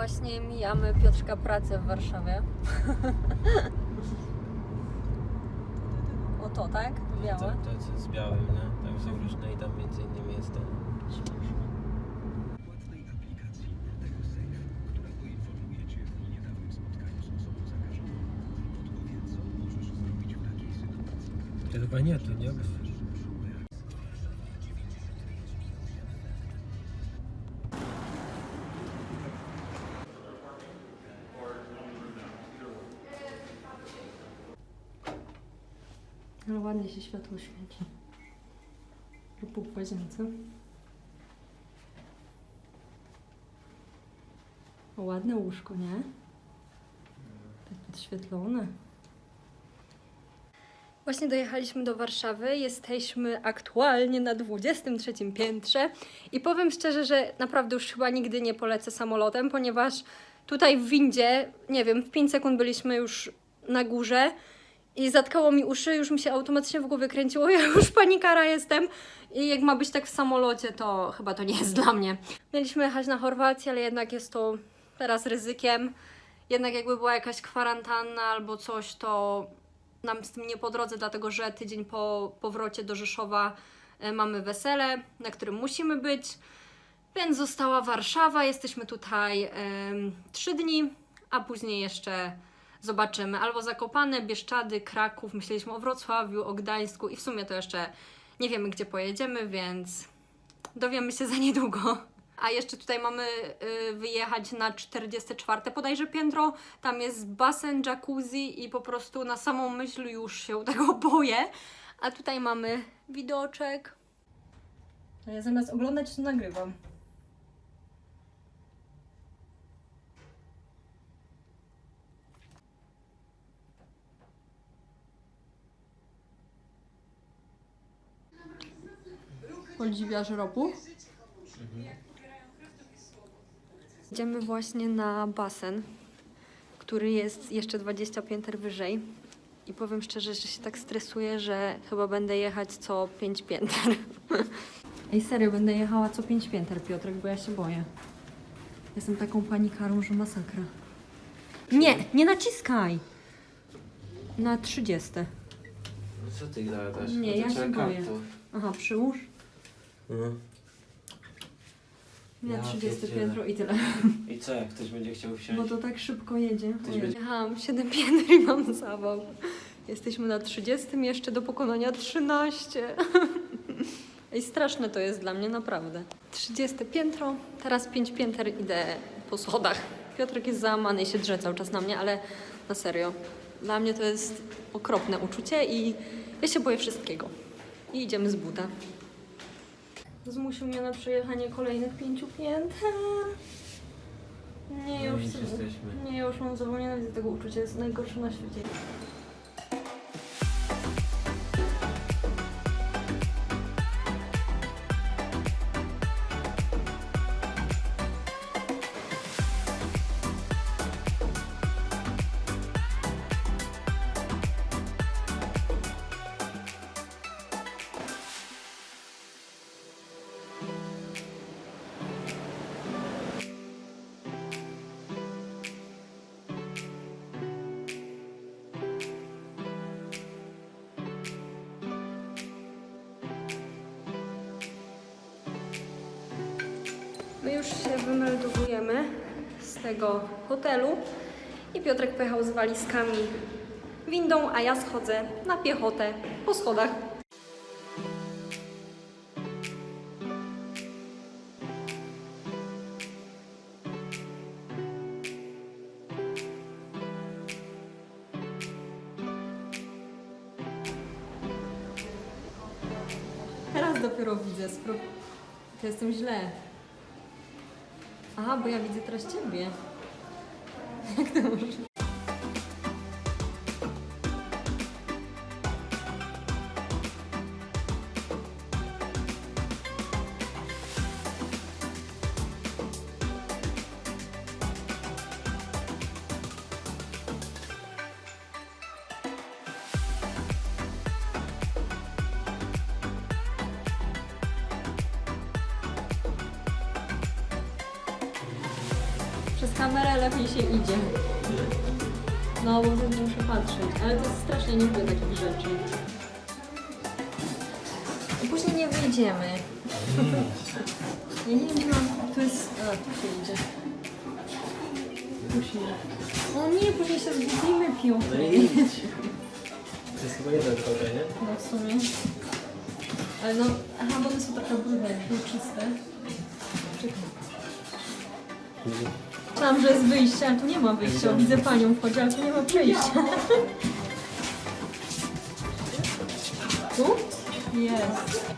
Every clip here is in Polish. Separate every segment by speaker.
Speaker 1: Właśnie mijamy Piotrka pracę w Warszawie. o to, tak?
Speaker 2: To,
Speaker 1: Białe.
Speaker 2: to co z białym, nie? Tam są różne i tam między innymi jest ten.
Speaker 3: płatnej aplikacji TegoSafe, która poinformuje Cię o niedawnym spotkaniu z osobą zakażoną. Podpowie, co możesz zrobić w takiej sytuacji.
Speaker 2: To chyba nie, to nie.
Speaker 1: Ale ładnie się światło świeci. Pół w łazience. Ładne łóżko, nie? Tak podświetlone. Właśnie dojechaliśmy do Warszawy. Jesteśmy aktualnie na 23 piętrze i powiem szczerze, że naprawdę już chyba nigdy nie polecę samolotem, ponieważ tutaj w windzie, nie wiem, w 5 sekund byliśmy już na górze i zatkało mi uszy, już mi się automatycznie w głowie kręciło, ja już panikara jestem i jak ma być tak w samolocie, to chyba to nie jest dla mnie. Mieliśmy jechać na Chorwację, ale jednak jest to teraz ryzykiem. Jednak jakby była jakaś kwarantanna albo coś, to nam z tym nie po drodze, dlatego że tydzień po powrocie do Rzeszowa e, mamy wesele, na którym musimy być. Więc została Warszawa, jesteśmy tutaj trzy dni, a później jeszcze zobaczymy albo Zakopane, Bieszczady, Kraków, myśleliśmy o Wrocławiu, o Gdańsku i w sumie to jeszcze nie wiemy, gdzie pojedziemy, więc dowiemy się za niedługo. A jeszcze tutaj mamy y, wyjechać na 44 bodajże piętro. Tam jest basen, jacuzzi i po prostu na samą myśl już się tego boję. A tutaj mamy widoczek. A ja zamiast oglądać to nagrywam. Podziwiasz ropu? Idziemy właśnie na basen, który jest jeszcze 20 pięter wyżej. I powiem szczerze, że się tak stresuję, że chyba będę jechać co 5 pięter. Ej, serio, będę jechała co 5 pięter, Piotrek, bo ja się boję. Jestem taką panikarą, że masakra. Nie, nie naciskaj! Na 30.
Speaker 2: No co ty gadasz?
Speaker 1: Nie,
Speaker 2: No
Speaker 1: ja się boję. Aha, przyłóż.
Speaker 2: No.
Speaker 1: Na
Speaker 2: Ja
Speaker 1: 30
Speaker 2: pierdzielę.
Speaker 1: piętro i tyle.
Speaker 2: I co, jak ktoś będzie chciał wsiąść?
Speaker 1: Bo to tak szybko jedzie.
Speaker 2: Ktoś
Speaker 1: Ojej.
Speaker 2: będzie-
Speaker 1: Jechałam 7 pięter i mam zawał. Jesteśmy na 30, jeszcze do pokonania 13. I straszne to jest dla mnie, naprawdę. 30 piętro, teraz 5 pięter idę po schodach. Piotrek jest załamany i się drze cały czas na mnie, ale na serio. Dla mnie to jest okropne uczucie i ja się boję wszystkiego. I idziemy z buta. Zmusił mnie na przejechanie kolejnych pięciu pięter. Nie,
Speaker 2: No
Speaker 1: już
Speaker 2: jesteśmy.
Speaker 1: Nie, już mam zawód, nienawidzę tego uczucia, jest najgorsze na świecie. Już się wymeldowujemy z tego hotelu i Piotrek pojechał z walizkami windą, a ja schodzę na piechotę po schodach. Teraz dopiero widzę, spro... jestem źle. Aha, bo ja widzę teraz ciebie. Jak to możesz? Kamerę lepiej się idzie. No, bo muszę patrzeć, ale to jest strasznie nie lubię takich rzeczy. I później nie wyjdziemy. Ja nie wiem, gdzie mam... Tu jest... A, tu się idzie. Tu się idzie. O nie, później się zgubimy,
Speaker 2: No i idź. To jest chyba jeden trochę, nie?
Speaker 1: No w sumie. Ale no, aha, bo one są trochę brudne, czyste. Czekaj. Myślałam, że jest wyjście, ale tu nie ma wyjścia. Widzę panią wchodzi, ale tu nie ma przejścia. Tu? Jest.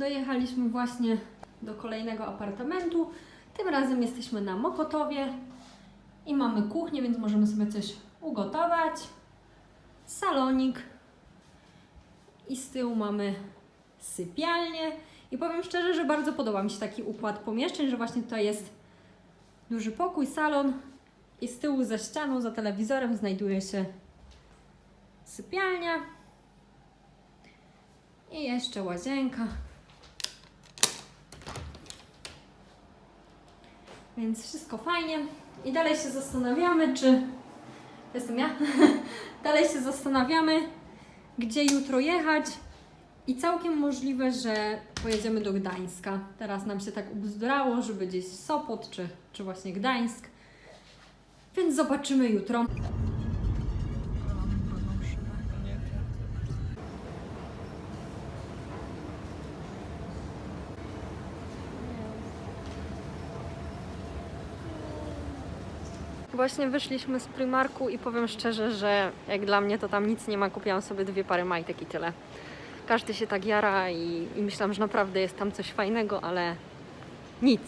Speaker 1: Dojechaliśmy właśnie do kolejnego apartamentu. Tym razem jesteśmy na Mokotowie i mamy kuchnię, więc możemy sobie coś ugotować. Salonik i z tyłu mamy sypialnię. I powiem szczerze, że bardzo podoba mi się taki układ pomieszczeń, że właśnie tutaj jest duży pokój, salon i z tyłu za ścianą, za telewizorem znajduje się sypialnia i jeszcze łazienka. Więc wszystko fajnie. I dalej się zastanawiamy, czy. To jestem ja? dalej się zastanawiamy, gdzie jutro jechać. I całkiem możliwe, że pojedziemy do Gdańska. Teraz nam się tak ubzdurało, żeby gdzieś Sopot czy, czy właśnie Gdańsk. Więc zobaczymy jutro. Właśnie wyszliśmy z Primarku i powiem szczerze, że jak dla mnie to tam nic nie ma. Kupiłam sobie dwie pary majtek i tyle. Każdy się tak jara i, i myślałam, że naprawdę jest tam coś fajnego, ale nic.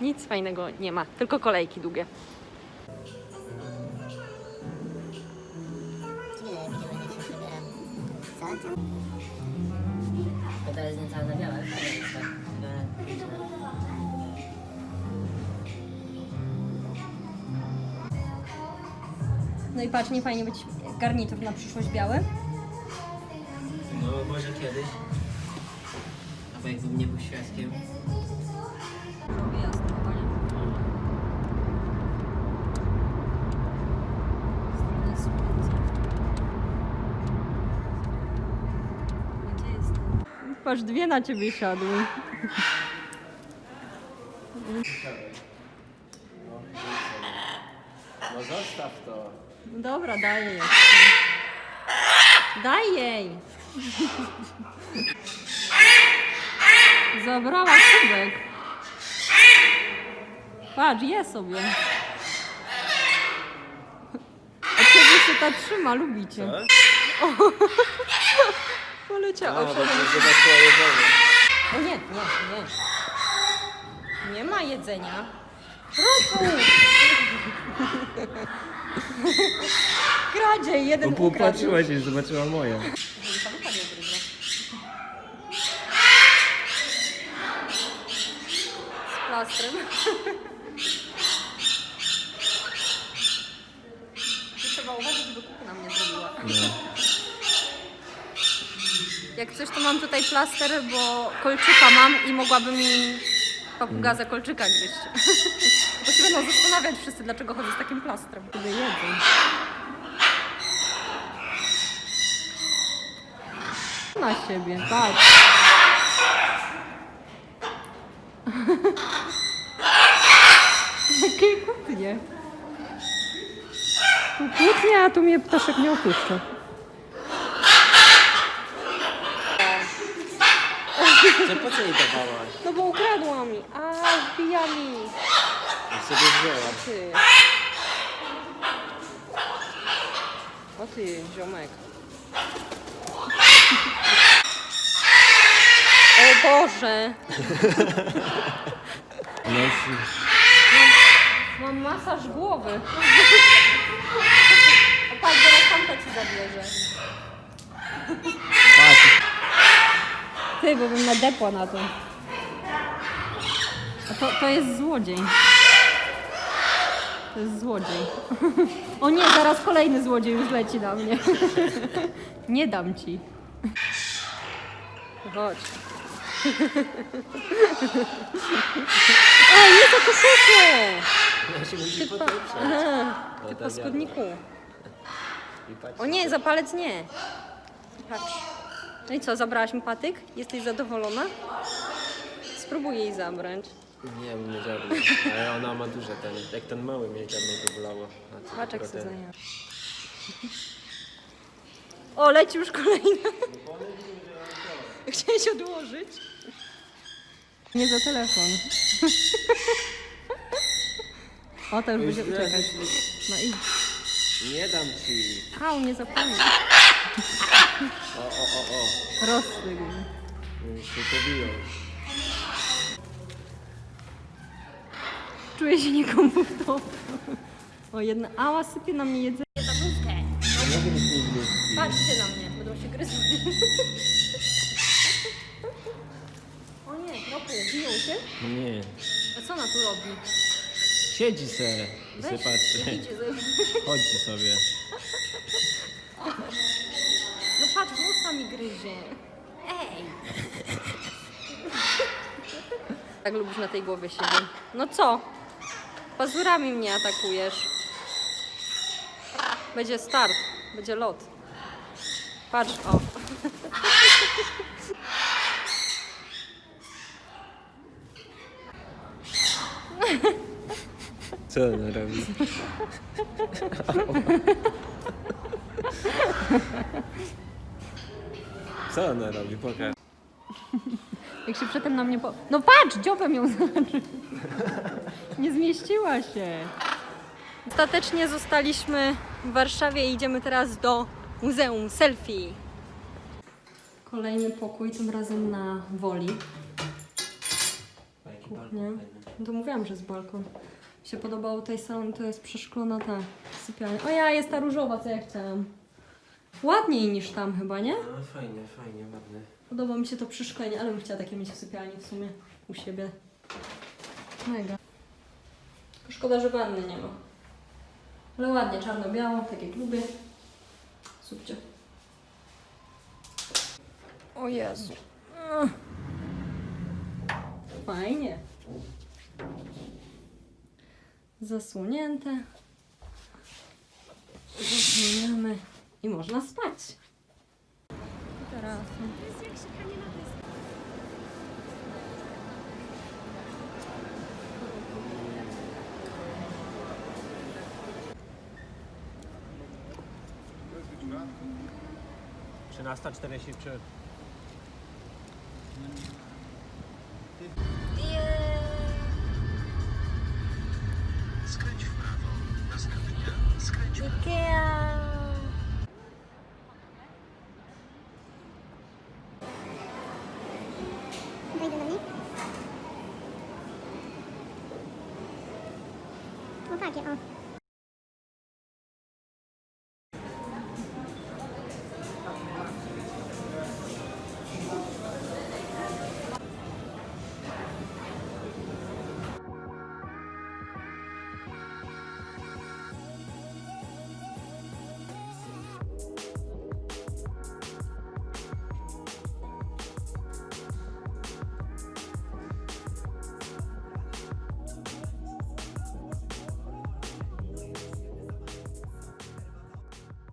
Speaker 1: Nic fajnego nie ma. Tylko kolejki długie.
Speaker 4: To jest niecałe białe,
Speaker 1: No i patrz, nie fajnie być garnitur na przyszłość biały.
Speaker 2: No może kiedyś. Albo jakbym nie był świadkiem.
Speaker 1: Patrz, dwie na ciebie siadły.
Speaker 2: No zostaw to.
Speaker 1: Dobra, daj jej. Daj jej. Zabrała kubek. Patrz, je sobie. Od czego się ta trzyma, lubicie.
Speaker 2: A, to zobaczyła jedzenie.
Speaker 1: O nie, nie, nie. Nie ma jedzenia. Roku! Kradzie, jeden
Speaker 2: Bo
Speaker 1: ukradł.
Speaker 2: popatrzyła się, zobaczyła moje.
Speaker 1: plastrem. Tu Trzeba uważać, żeby kuchna mnie zrobiła. Jak coś, to mam tutaj plaster, bo kolczyka mam i mogłabym mi papuga za kolczyka gryźć. Bo się będą zastanawiać wszyscy, dlaczego chodzę z takim plastrem. Kiedy jedzą. Na siebie, patrz. Jakie kłótnie. Tu kłótnia, a tu mnie ptaszek nie opuszcza.
Speaker 2: Co po co jej dawałaś?
Speaker 1: No bo ukradła mi. A, wbija mi.
Speaker 2: Sobie wzięła.
Speaker 1: Ty. O ty, ziomek. O Boże.
Speaker 2: Nosi.
Speaker 1: Mam masaż głowy. A patrz, zaraz tamta ci zabierze.
Speaker 2: Patrz.
Speaker 1: Ty, bo bym nadepła na to. A to, to jest złodziej. To jest złodziej. O nie, zaraz kolejny złodziej już leci na mnie. Nie dam ci. Chodź. Ej, nie to koszulkę!
Speaker 2: Ja się musi
Speaker 1: Ty, pa-
Speaker 2: polepszać.
Speaker 1: Aha,
Speaker 2: O,
Speaker 1: ty
Speaker 2: ta
Speaker 1: paskudniku.
Speaker 2: I patrz.
Speaker 1: O nie, za palec nie. Patrz. No i co, zabrałaś mi patyk? Jesteś zadowolona? Spróbuj jej zabrać.
Speaker 2: Nie, bym nie dziabnął. Ale ona ma duże ten. Jak ten mały mnie dziabnął, to bolało. A ten.
Speaker 1: zajęła. O, leci już kolejna. Chciałeś odłożyć? Nie za telefon. O, to już będzie uciekać. No i...
Speaker 2: Nie dam ci.
Speaker 1: Au, nie zapomnij.
Speaker 2: O, o, o, o.
Speaker 1: Rozstygł.
Speaker 2: Już się pobiją.
Speaker 1: Czuję się niekomfortowo. O, jedna... Ała, sypie na mnie jedzenie. Za bluzkę.
Speaker 2: Nie wiem, nie wiem.
Speaker 1: Patrzcie na mnie, będą się gryzły. O nie, tropu, biją się?
Speaker 2: Nie.
Speaker 1: A co ona tu robi?
Speaker 2: Siedzi se. I se
Speaker 1: Weź,
Speaker 2: patrzy.
Speaker 1: idzie ze...
Speaker 2: Chodzi sobie.
Speaker 1: No patrz, włosa mi gryzie. Ej! Tak lubisz na tej głowie siedzieć. No co? Pazurami mnie atakujesz. Będzie start, będzie lot. Patrz, o.
Speaker 2: Co ona robi? Co ona robi? Pokaż.
Speaker 1: Jak się przedtem na mnie po... No patrz, dziobem ją zahaczył. Nie zmieściła się. Ostatecznie zostaliśmy w Warszawie i idziemy teraz do Muzeum Selfie. Kolejny pokój, tym razem na Woli. No to mówiłam, że jest balkon. Mi się podobało tej salon, to jest przeszklona ta sypialnia. O ja, jest ta różowa, co ja chciałam. Ładniej niż tam chyba, nie?
Speaker 2: No fajnie, fajnie, ładne.
Speaker 1: Podoba mi się to przeszklenie, ale bym chciała takie mieć w sypialni w sumie u siebie. Mega. Szkoda, że wanny nie ma. Ale ładnie, czarno-biało, tak jak lubię. Subcie. O Jezu. Fajnie. Zasłonięte. Zasłaniamy i można spać. Teraz.
Speaker 5: 14.43.